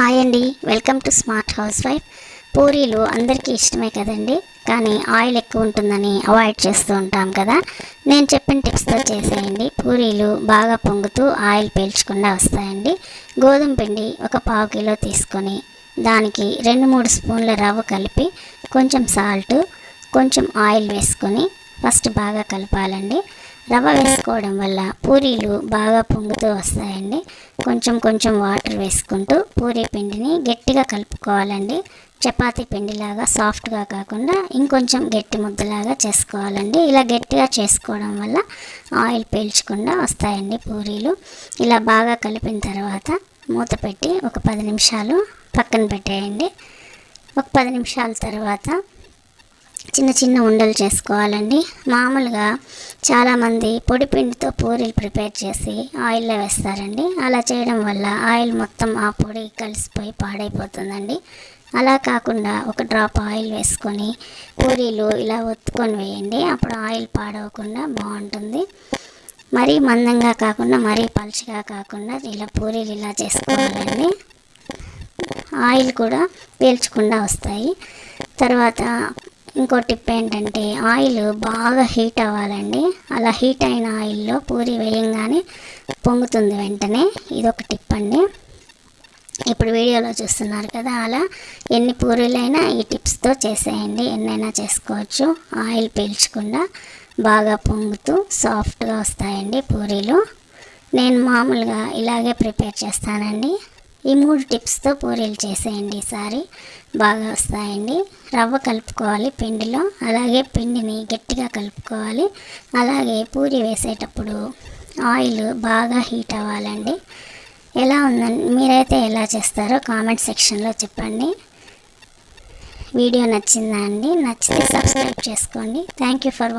Hi అండి. Welcome to smart housewife పూరీలు అందరికీ ఇష్టమే కదండి. కానీ ఆయిల్ ఎక్కువ ఉంటుందని అవాయిడ్ చేస్తూ ఉంటాం కదా. నేను చెప్పిన టిప్స్తో చేసేయండి. పూరీలు బాగా పొంగుతూ ఆయిల్ పీల్చకుండా వస్తాయండి. గోధుమ పిండి ఒక పావు కిలో తీసుకొని దానికి రెండు మూడు స్పూన్ల రవ్వ కలిపి కొంచెం సాల్ట్ కొంచెం ఆయిల్ వేసుకొని ఫస్ట్ బాగా కలపాలండి. రవ్వ వేసుకోవడం వల్ల పూరీలు బాగా పొంగుతూ వస్తాయండి. కొంచెం కొంచెం వాటర్ వేసుకుంటూ పూరీ పిండిని గట్టిగా కలుపుకోవాలండి. చపాతీ పిండిలాగా సాఫ్ట్గా కాకుండా ఇంకొంచెం గట్టి ముద్దలాగా చేసుకోవాలండి. ఇలా గట్టిగా చేసుకోవడం వల్ల ఆయిల్ పీల్చకుండా వస్తాయండి పూరీలు. ఇలా బాగా కలిపిన తర్వాత మూత పెట్టి ఒక పది నిమిషాలు పక్కన పెట్టేయండి. ఒక పది నిమిషాల తర్వాత చిన్న చిన్న ఉండలు చేసుకోవాలండి. మామూలుగా చాలామంది పొడి పిండితో పూరీలు ప్రిపేర్ చేసి ఆయిల్లో వేస్తారండి. అలా చేయడం వల్ల ఆయిల్ మొత్తం ఆ పొడి కలిసిపోయి పాడైపోతుందండి. అలా కాకుండా ఒక డ్రాప్ ఆయిల్ వేసుకొని పూరీలు ఇలా ఒత్తుకొని వేయండి. అప్పుడు ఆయిల్ పాడవకుండా బాగుంటుంది. మరీ మందంగా కాకుండా మరీ పలుచగా కాకుండా ఇలా పూరీలు ఇలా చేసుకోవాలండి. ఆయిల్ కూడా పీల్చకుండా వస్తాయి. తర్వాత ఇంకో టిప్ ఏంటంటే ఆయిల్ బాగా హీట్ అవ్వాలండి. అలా హీట్ అయిన ఆయిల్లో పూరి వేయంగానే పొంగుతుంది వెంటనే. ఇదొక టిప్ అండి. ఇప్పుడు వీడియోలో చూస్తున్నారు కదా అలా ఎన్ని పూరీలైనా ఈ టిప్స్తో చేసేయండి. ఎన్నైనా చేసుకోవచ్చు. ఆయిల్ పీల్చకుండా బాగా పొంగుతూ సాఫ్ట్గా వస్తాయండి పూరీలు. నేను మామూలుగా ఇలాగే ప్రిపేర్ చేస్తానండి. ఈ మూడు టిప్స్తో పూరీలు చేసేయండి ఈసారి బాగా వస్తాయండి. రవ్వ కలుపుకోవాలి పిండిలో. అలాగే పిండిని గట్టిగా కలుపుకోవాలి. అలాగే పూరి వేసేటప్పుడు ఆయిల్ బాగా హీట్ అవ్వాలండి. ఎలా ఉందండి మీరైతే ఎలా చేస్తారో కామెంట్ సెక్షన్లో చెప్పండి. వీడియో నచ్చిందా అండి? నచ్చితే సబ్స్క్రైబ్ చేసుకోండి. Thank you for